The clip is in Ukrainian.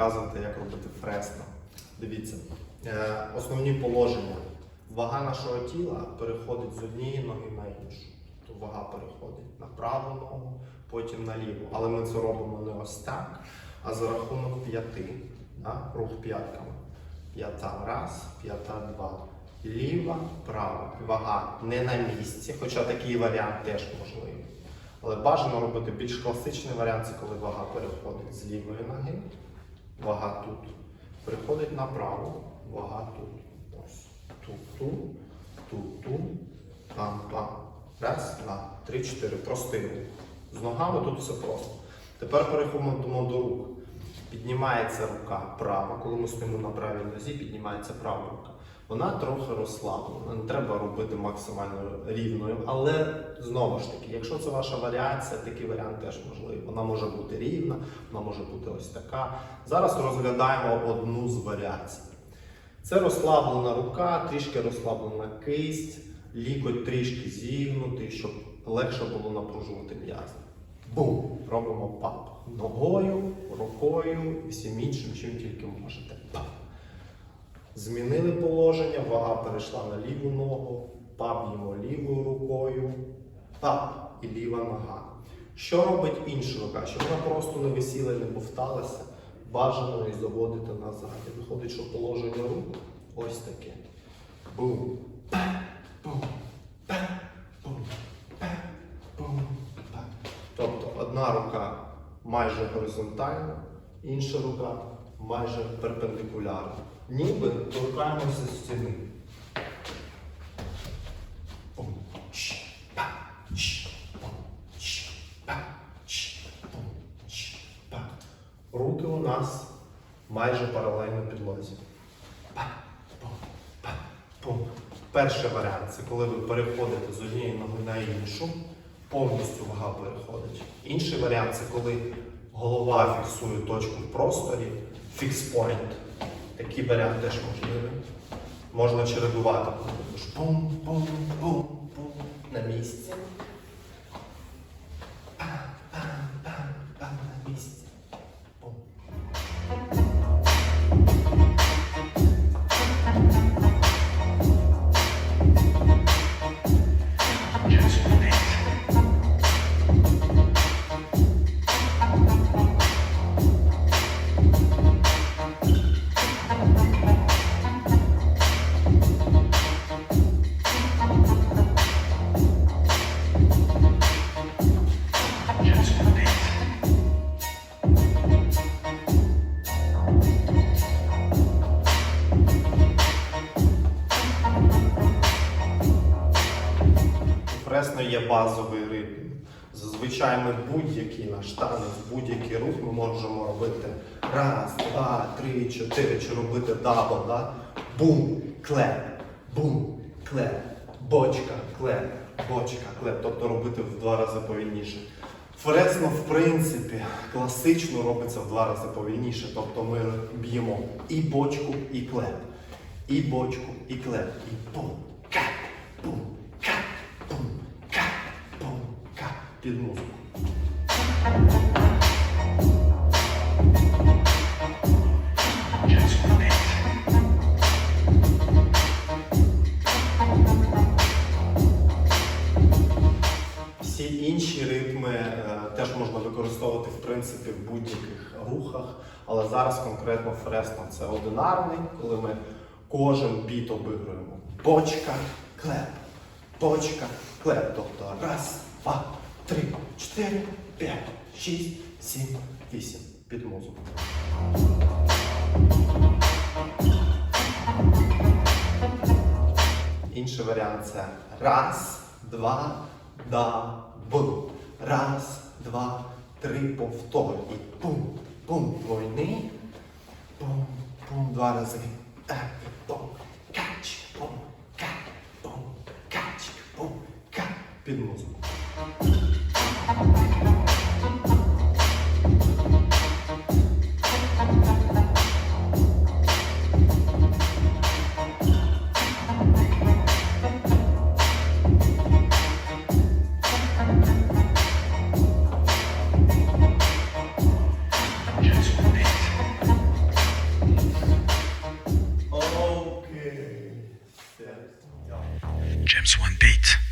показувати, як робити фресно. Дивіться, е, основні положення. Вага нашого тіла переходить з однієї ноги на іншу. Тобто вага переходить на праву ногу, потім на ліву. Але ми це робимо не ось так, а за рахунок п'яти. Да? Рух п'ятками. П'ята раз, п'ята два. Ліва, права. Вага не на місці, хоча такий варіант теж можливий. Але бажано робити більш класичний варіант, це коли вага переходить з лівої ноги, вага тут. Приходить направо, вага тут. Ось. Ту-ту, ту-ту, там, там. Раз, два, три, чотири. Простий рух. З ногами тут все просто. Тепер переходимо до рук. Піднімається рука права. Коли ми стоїмо на правій нозі, піднімається права рука. Вона трохи розслаблена. Не треба робити максимально рівною. Але знову ж таки, якщо це ваша варіація, такий варіант теж можливий. Вона може бути рівна, вона може бути ось така. Зараз розглядаємо одну з варіацій. Це розслаблена рука, трішки розслаблена кисть, лікоть трішки зігнутий, щоб легше було напружувати м'язи. Бум! Робимо пап. Ногою, рукою і всім іншим, чим тільки можете. Пап. Змінили положення, вага перейшла на ліву ногу, пап їмо лівою рукою, пап і ліва нога. Що робить інша рука? Щоб вона просто не висіла і не бовталася, бажано її заводити назад. І виходить, що положення рук ось таке. Бум. Бум. Бум. Бум. Тобто одна рука майже горизонтальна, інша рука майже перпендикулярна. Ніби торкаємося стіни. Руки у нас майже паралельно підлозі. Перший варіант це коли ви переходите з однієї ноги на іншу, повністю вага переходить. Інший варіант це коли голова фіксує точку в просторі, фікс-пойнт. Такий варіант теж можливий. Можна чередувати. Тож Пум, пум, пум, пум на місці. Фресно є базовий ритм. Зазвичай ми будь-який наш танець, будь-який рух ми можемо робити раз, два, три, чотири, чи робити дабл, да? бум, клеп, бум, клеп, бочка, клеп, бочка, клеп. Тобто робити в два рази повільніше. Фресно, в принципі, класично робиться в два рази повільніше. Тобто ми б'ємо і бочку, і клеп, і бочку, і клеп, і бум, Під музику. Всі інші ритми е, теж можна використовувати в принципі в будь-яких рухах, але зараз конкретно фресно це одинарний, коли ми кожен біт обігруємо. Бочка, клеп, бочка, клеп. Тобто раз, два, три, чотири, п'ять, шість, сім, вісім. Під музику. Інший варіант це раз, два, да, бум. Раз, два, три, повтор. І пум, пум, двойний. Пум, пум, два рази. Так, пум, кач, пум, кач, пум, кач, пум, кач. Під музику. James One Beat.